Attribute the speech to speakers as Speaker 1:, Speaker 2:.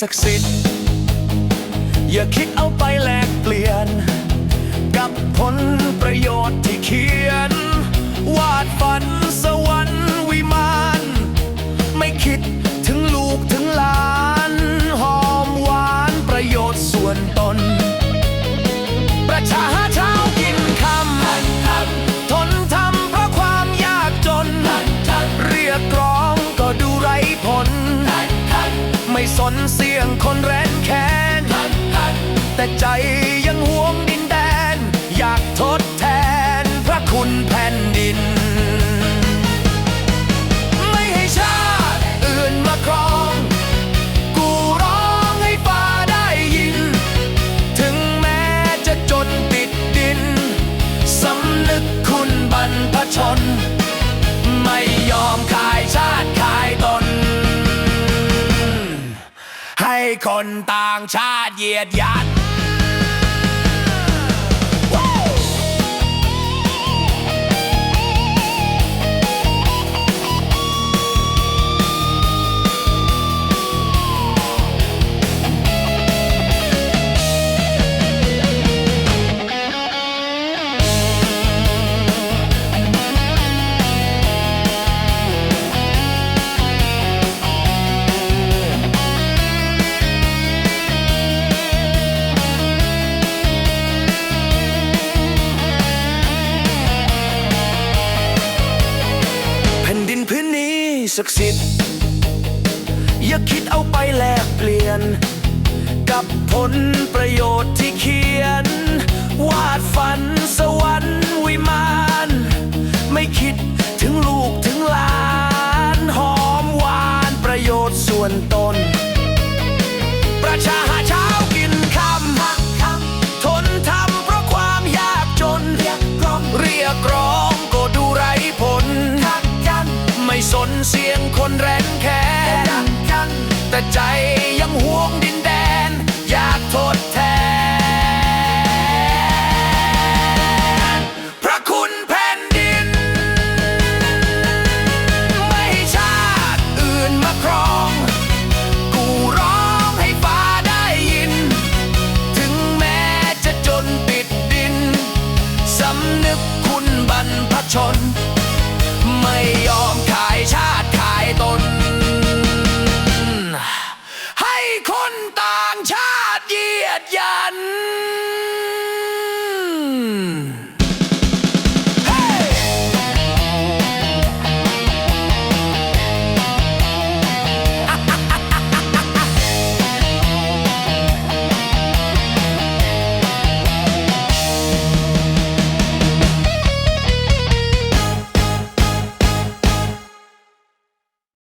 Speaker 1: ศักดิ์สิทธิ์อย่าคิดเอาไปแลกเปลี่ยน คนต่างชาติเหยียดหยัด ศักดิ์สิทธิ์ อย่าคิดเอาไปแลกเปลี่ยน กับผลประโยชน์ที่เขียน วาดฝันสวรรค์วิมานไม่คิดถึงลูกถึงหลานหอมหวานประโยชน์ส่วนตน ประชาชน